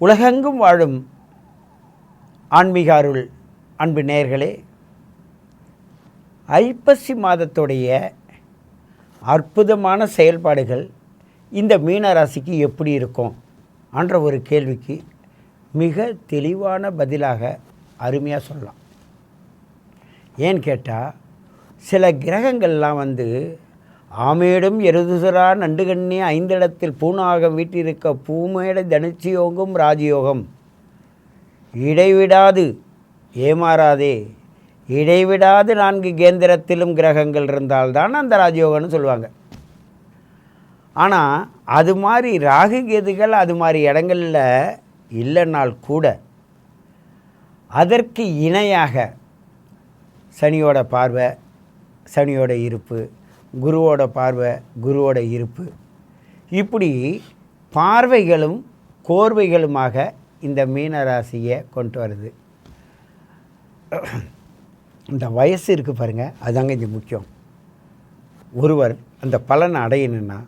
உலகெங்கும் வாழும் ஆன்மீக அருள் அன்பு நேயர்களே ஐப்பசி மாதத்துடைய அற்புதமான செயல்பாடுகள் இந்த மீனராசிக்கு எப்படி இருக்கும் என்ற ஒரு கேள்விக்கு மிக தெளிவான பதிலாக அருமையாக சொல்லலாம். ஏன்னு கேட்டால் சில கிரகங்கள்லாம் வந்து ஆமேடும் எருதுசரா நண்டுகண்ணி ஐந்திடத்தில் பூனாக வீட்டிருக்க பூமேட தனுச்சியோகம் ராஜயோகம். இடைவிடாது ஏமாறாதே. இடைவிடாது நான்கு கேந்திரத்திலும் கிரகங்கள் இருந்தால்தான் அந்த ராஜயோகம்னு சொல்லுவாங்க. ஆனால் அது மாதிரி ராகு கேதுகள் அது மாதிரி இடங்களில் இல்லைனால் கூட அதற்கு இணையாக சனியோட பார்வை சனியோட இருப்பு குருவோட பார்வை குருவோட இருப்பு. இப்படி பார்வைகளும் கோர்வைகளுமாக இந்த மீன ராசியை கொண்டு வருது. இந்த வயசு இருக்குது பாருங்கள் அதுதாங்க இது முக்கியம். ஒருவர் அந்த பலனை அடையணுன்னா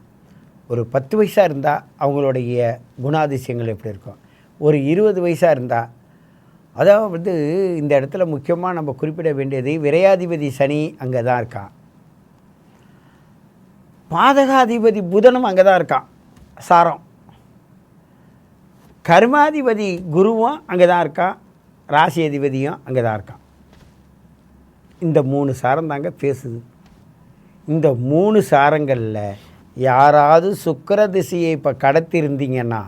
ஒரு பத்து வயசாக இருந்தால் அவங்களுடைய குணாதிசயங்கள் எப்படி இருக்கும்? ஒரு இருபது வயசாக இருந்தால் அதாவது இந்த இடத்துல முக்கியமாக நம்ம குறிப்பிட வேண்டியது விரையாதிபதி சனி அங்கே தான் இருக்கான் பாதகாதிபதி புதனும் அங்கே தான் இருக்கான். சாரம். கர்மாதிபதி குருவும் அங்கே தான் இருக்கான். ராசி அதிபதியும் அங்கே தான் இருக்கான். இந்த மூணு சாரம் தாங்க பேசுது. இந்த மூணு சாரங்களில் யாராவது சுக்கிர திசையை இப்போ கடத்திருந்தீங்கன்னா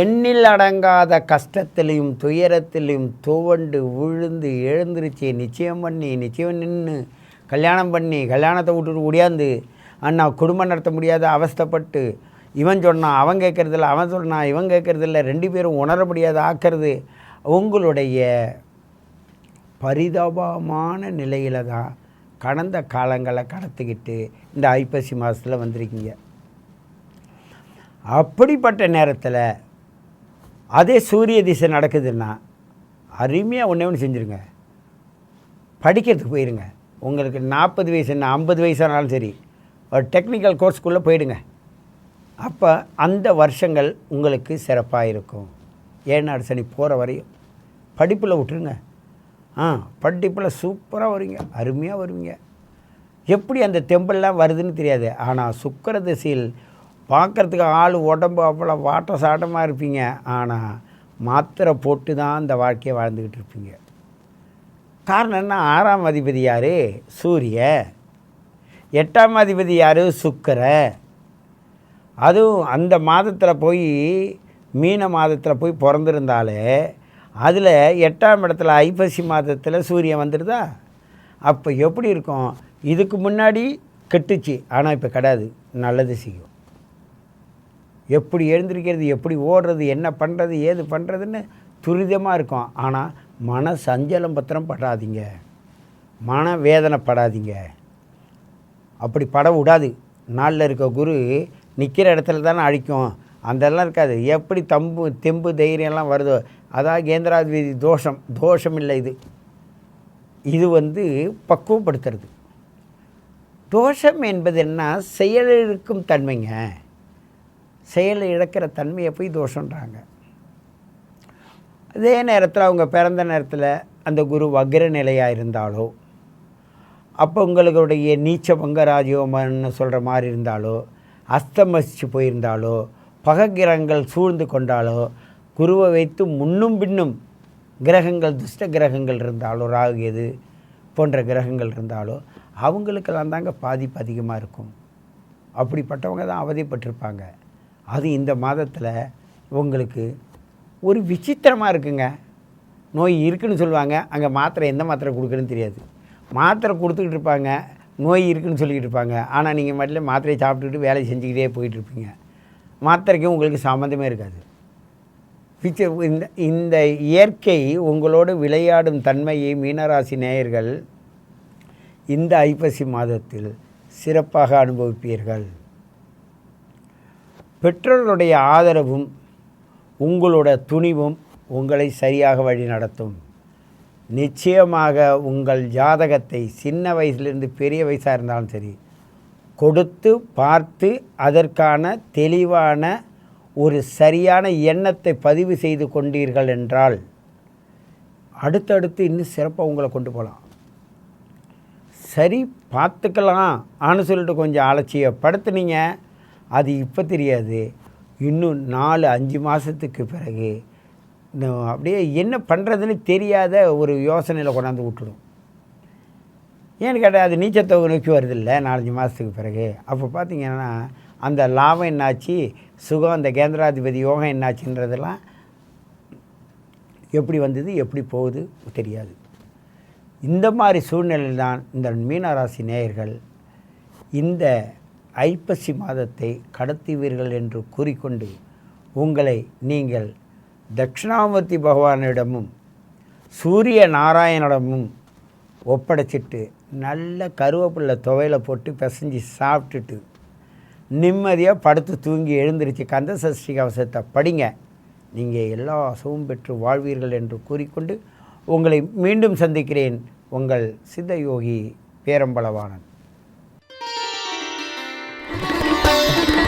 எண்ணில் அடங்காத கஷ்டத்திலையும் துயரத்திலையும் துவண்டு விழுந்து எழுந்திருச்சு நிச்சயம் பண்ணி நிச்சயம் நின்று கல்யாணம் பண்ணி கல்யாணத்தை விட்டுட்டு ஒடியாந்து அண்ணா குடும்பம் நடத்த முடியாத அவஸ்தைப்பட்டு இவன் சொன்னான் அவன் கேட்குறதில்ல அவன் சொன்னான் இவன் கேட்குறதில்ல ரெண்டு பேரும் உணர முடியாத ஆக்கிறது உங்களுடைய பரிதாபமான நிலையில் தான் கடந்த காலங்களை கடத்திக்கிட்டு இந்த ஐப்பசி மாதத்தில் வந்திருக்கீங்க. அப்படிப்பட்ட நேரத்தில் அதே சூரிய திசை நடக்குதுன்னா அருமையாக ஒன்றே ஒன்று செஞ்சுருங்க. படிக்கிறதுக்கு போயிருங்க. உங்களுக்கு நாற்பது வயசு என்ன ஐம்பது வயசானாலும் சரி ஒரு டெக்னிக்கல் கோர்ஸ்க்குள்ளே போயிடுங்க. அப்போ அந்த வருஷங்கள் உங்களுக்கு சிறப்பாக இருக்கும். ஏழாடு சனி போகிற வரையும். படிப்பில் விட்டுருங்க. ஆ படிப்பில் சூப்பராக வருவீங்க அருமையாக வருவீங்க. எப்படி அந்த தெம்பெல்லாம் வருதுன்னு தெரியாது. ஆனால் சுக்கர திசையில் பார்க்குறதுக்கு ஆள் உடம்பு அவ்வளோ வாட்ட சாட்டமாக இருப்பீங்க. ஆனால் மாத்திரை போட்டு தான் அந்த வாழ்க்கையை வாழ்ந்துக்கிட்டு இருப்பீங்க. காரணம் என்ன? ஆறாம் அதிபதி யார்? சூரிய. எட்டாம் அதிபதி யார்? சுக்கர. அதுவும் அந்த மாதத்தில் போய் மீன மாதத்தில் போய் பிறந்திருந்தாலே அதில் எட்டாம் இடத்துல ஐப்பசி மாதத்தில் சூரியன் வந்துடுதா? அப்போ எப்படி இருக்கும்? இதுக்கு முன்னாடி கெட்டுச்சு. ஆனால் இப்போ கிடையாது நல்லது செய்யும். எப்படி எழுந்திருக்கிறது எப்படி ஓடுறது என்ன பண்ணுறது ஏது பண்ணுறதுன்னு துரிதமாக இருக்கும். ஆனால் மன சஞ்சலம் பத்திரம் படாதீங்க. மன வேதனைப்படாதீங்க. அப்படி பட விடாது. நாளில் இருக்க குரு நிற்கிற இடத்துல தானே அழிக்கும். அதெல்லாம் இருக்காது. எப்படி தம்பு தெம்பு தைரியம்லாம் வருதோ? அதான் கேந்திராதிபதி தோஷம். தோஷம் இல்லை இது. இது வந்து பக்குவப்படுத்துறது. தோஷம் என்பது என்ன? செயலிழக்கும் தன்மைங்க. செயலை இழக்கிற தன்மையை போய் தோஷன்றாங்க அதே நேரத்தில் அவங்க பிறந்த நேரத்தில் அந்த குரு வக்ர நிலையாக இருந்தாலோ அப்போ உங்களுடைய நீச்ச பங்க ராஜயோகம்னு சொல்கிற மாதிரி இருந்தாலோ அஸ்தமசித்து போயிருந்தாலோ பகக்கிரகங்கள் சூழ்ந்து கொண்டாலோ குருவை வைத்து முன்னும் பின்னும் கிரகங்கள் துஷ்ட கிரகங்கள் இருந்தாலோ ராகு எது போன்ற கிரகங்கள் இருந்தாலோ அவங்களுக்கெல்லாம் தாங்க பாதிப்பு அதிகமாக இருக்கும். அப்படிப்பட்டவங்க தான் அவதிப்பட்டிருப்பாங்க. அது இந்த மாதத்தில் உங்களுக்கு ஒரு விசித்திரமாக இருக்குங்க. நோய் இருக்குன்னு சொல்லுவாங்க. அங்கே மாத்திரை எந்த மாத்திரை கொடுக்குறதுன்னு தெரியாது. மாத்திரை கொடுத்துக்கிட்டு இருப்பாங்க. நோய் இருக்குன்னு சொல்லிக்கிட்டு இருப்பாங்க. ஆனால் நீங்கள் மட்டும் மாத்திரையை சாப்பிட்டுக்கிட்டு வேலை செஞ்சுக்கிட்டே போயிட்டுருப்பீங்க மாத்திரைக்கும் உங்களுக்கு சம்மந்தமே இருக்காது. பிச்சை இந்த இந்த இயற்கை உங்களோடு விளையாடும் தன்மையை மீனராசி நேயர்கள் இந்த ஐப்பசி மாதத்தில் சிறப்பாக அனுபவிப்பீர்கள். பெற்றோர்களுடைய ஆதரவும் உங்களோட துணிவும் உங்களை சரியாக வழி நடத்தும். நிச்சயமாக உங்கள் ஜாதகத்தை சின்ன வயசுலேருந்து பெரிய வயசாக இருந்தாலும் சரி கொடுத்து பார்த்து அதற்கான தெளிவான ஒரு சரியான எண்ணத்தை பதிவு செய்து கொண்டீர்கள் என்றால் அடுத்தடுத்து இன்னும் சிறப்பாக உங்களை கொண்டு போகலாம். சரி பார்த்துக்கலாம். ஆன்னு சொல்லிட்டு கொஞ்சம் அலட்சியப்படுத்துனீங்க. அது இப்போ தெரியாது. இன்னும் நாலு அஞ்சு மாதத்துக்கு பிறகு அப்படியே என்ன பண்ணுறதுன்னு தெரியாத ஒரு யோசனையில் கொண்டாந்து விட்டுடும். ஏன்னு கேட்டால் அது நீச்சத்தொகை நோக்கி வருது இல்லை நாலஞ்சு மாதத்துக்கு பிறகு. அப்போ பார்த்தீங்கன்னா அந்த லாபம் என்னாச்சு? சுகம் அந்த கேந்திராதிபதி யோகம் என்னாச்சுன்றதெல்லாம் எப்படி வந்தது எப்படி போகுது தெரியாது. இந்த மாதிரி சூழ்நிலையில் தான் இந்த மீனராசி நேயர்கள் இந்த ஐப்பசி மாதத்தை கடத்துவீர்கள் என்று கூறிக்கொண்டு உங்களை நீங்கள் தட்சிணாமூர்த்தி பகவானிடமும் சூரிய நாராயணிடமும் ஒப்படைச்சிட்டு நல்ல கருவேப்பிலை துவையில் போட்டு பிசைஞ்சு சாப்பிட்டுட்டு நிம்மதியாக படுத்து தூங்கி எழுந்திருச்சு கந்த சஷ்டி கவசத்தை படிங்க. நீங்கள் எல்லா சுகம் பெற்று வாழ்வீர்கள் என்று கூறிக்கொண்டு உங்களை மீண்டும் சந்திக்கிறேன். உங்கள் சித்த யோகி பேரம்பளவானன் Thank.